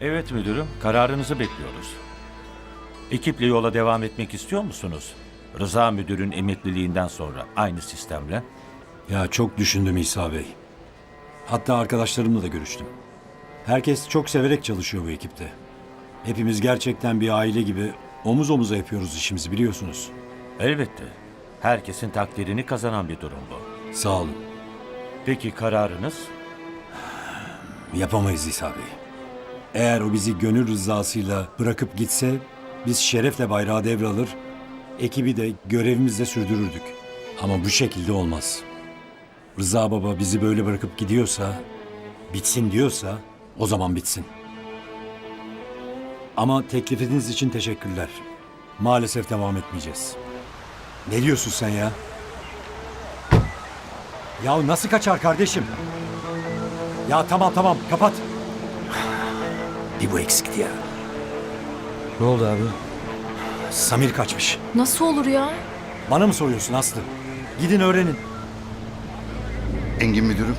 Evet müdürüm, kararınızı bekliyoruz. Ekiple yola devam etmek istiyor musunuz? Rıza müdürün emekliliğinden sonra aynı sistemle. Ya çok düşündüm İsa Bey. Hatta arkadaşlarımla da görüştüm. Herkes çok severek çalışıyor bu ekipte. Hepimiz gerçekten bir aile gibi omuz omuza yapıyoruz işimizi biliyorsunuz. Elbette. Herkesin takdirini kazanan bir durum bu. Sağ olun. Peki kararınız? Yapamayız İsa Bey. Eğer o bizi gönül rızasıyla bırakıp gitse biz şerefle bayrağı devralır, ekibi de görevimizde sürdürürdük. Ama bu şekilde olmaz. Rıza Baba bizi böyle bırakıp gidiyorsa, bitsin diyorsa o zaman bitsin. Ama teklifiniz için teşekkürler. Maalesef devam etmeyeceğiz. Ne diyorsun sen ya? Ya nasıl kaçar kardeşim? Ya tamam tamam kapat. Bir bu eksikti ya. Ne oldu abi? Samir kaçmış. Nasıl olur ya? Bana mı soruyorsun Aslı? Gidin öğrenin. Engin müdürüm,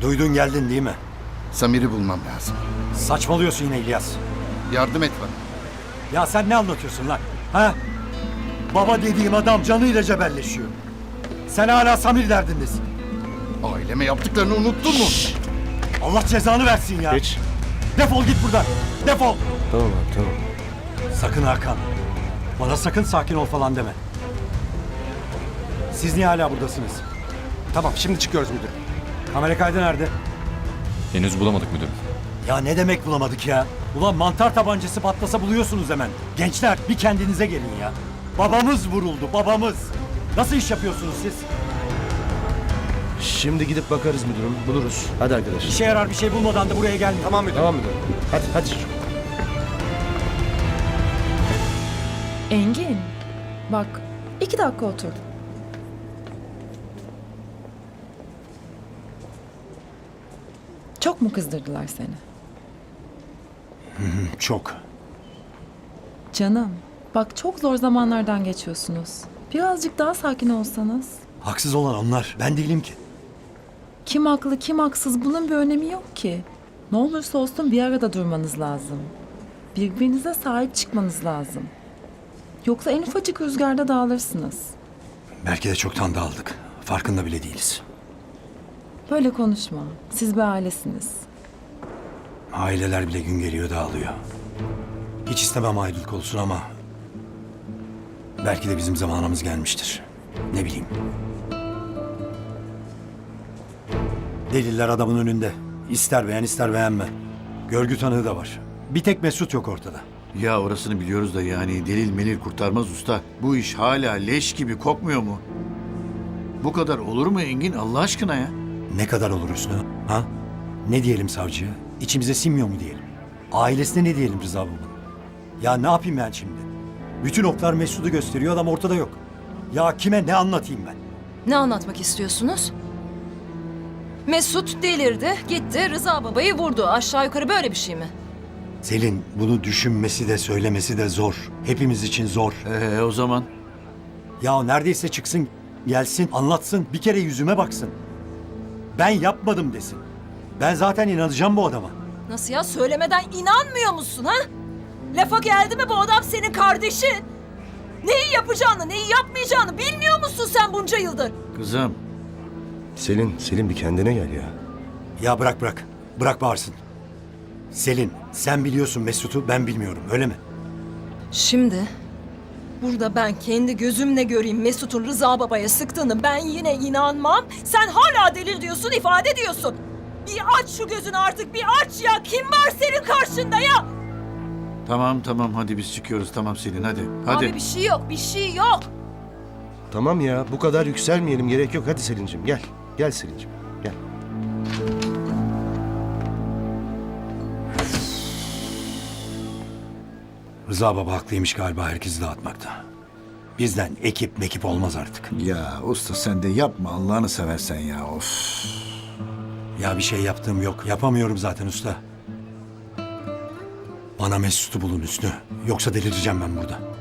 Duydun geldin değil mi? Samir'i bulmam lazım. Saçmalıyorsun yine İlyas. Yardım et bana. Ya sen ne anlatıyorsun lan? Ha? Baba dediğim adam canıyla cebelleşiyor. Sen hala Samir derdindesin. Aileme yaptıklarını unuttun mu? Allah cezanı versin ya. Geç. Defol git buradan. Defol. Tamam abi tamam. Sakın Hakan. Bana sakın sakin ol falan deme. Siz niye hala buradasınız? Tamam şimdi çıkıyoruz müdür. Kamera kaydı nerede? Henüz bulamadık müdürüm. Ya ne demek bulamadık ya? Ulan mantar tabancası patlasa buluyorsunuz hemen. Gençler bir kendinize gelin ya. Babamız vuruldu babamız. Nasıl iş yapıyorsunuz siz? Şimdi gidip bakarız müdürüm. Buluruz. Hadi arkadaşlar. İşe yarar bir şey bulmadan da buraya gelmeyin. Tamam müdür. Tamam müdürüm. Hadi hadi. Engin. Bak iki dakika otur. Çok mu kızdırdılar seni? Çok. Canım. Bak çok zor zamanlardan geçiyorsunuz. Birazcık daha sakin olsanız. Haksız olan onlar. Ben değilim ki. Kim haklı kim haksız bunun bir önemi yok ki. Ne olursa olsun bir arada durmanız lazım. Birbirinize sahip çıkmanız lazım. Yoksa en ufacık rüzgarda dağılırsınız. Belki de çoktan dağıldık. Farkında bile değiliz. Böyle konuşma. Siz bir ailesiniz. Aileler bile gün geliyor dağılıyor. Hiç istemem ayrılık olsun ama... Belki de bizim zamanımız gelmiştir. Ne bileyim. Deliller adamın önünde. İster beğen ister beğenme. Görgü tanığı da var. Bir tek Mesut yok ortada. Ya orasını biliyoruz da yani delil melil kurtarmaz usta. Bu iş hala leş gibi kokmuyor mu? Bu kadar olur mu Engin Allah aşkına ya? Ne kadar olur Hüsnü? Ha? Ne diyelim savcıya? İçimize sinmiyor mu diyelim? Ailesine ne diyelim Rıza Baba'nın? Ya ne yapayım ben şimdi? Bütün oklar Mesut'u gösteriyor adam ortada yok. Ya kime ne anlatayım ben? Ne anlatmak istiyorsunuz? Mesut delirdi, gitti Rıza babayı vurdu. Aşağı yukarı böyle bir şey mi? Selin bunu düşünmesi de söylemesi de zor. Hepimiz için zor. Ee o zaman Ya neredeyse çıksın, gelsin, anlatsın, bir kere yüzüme baksın. Ben yapmadım desin. Ben zaten inanacağım bu adama. Nasıl ya söylemeden inanmıyor musun ha? Lafa geldi mi bu adam senin kardeşin? Neyi yapacağını, neyi yapmayacağını bilmiyor musun sen bunca yıldır? kızım Selin, Selin bir kendine gel ya. Ya bırak bırak, bırak bağırsın. Selin, sen biliyorsun Mesut'u, ben bilmiyorum, öyle mi? Şimdi burada ben kendi gözümle göreyim Mesut'un Rıza babaya sıktığını ben yine inanmam. Sen hala delil diyorsun, ifade diyorsun. Bir aç şu gözünü artık, bir aç ya. Kim var senin karşında ya? tamam tamam hadi biz çıkıyoruz tamam Selin hadi. Hadi. Abi bir şey yok, bir şey yok. Tamam ya bu kadar yükselmeyelim gerek yok. Hadi Selin'cim gel. Gel Selin'cim gel. Rıza baba haklıymış galiba herkesi dağıtmakta. Bizden ekip mekip olmaz artık. Ya usta sen de yapma Allah'ını seversen ya of. Ya bir şey yaptığım yok, yapamıyorum zaten usta. Bana Mesut'u bulun Hüsnü. Yoksa delireceğim ben burada.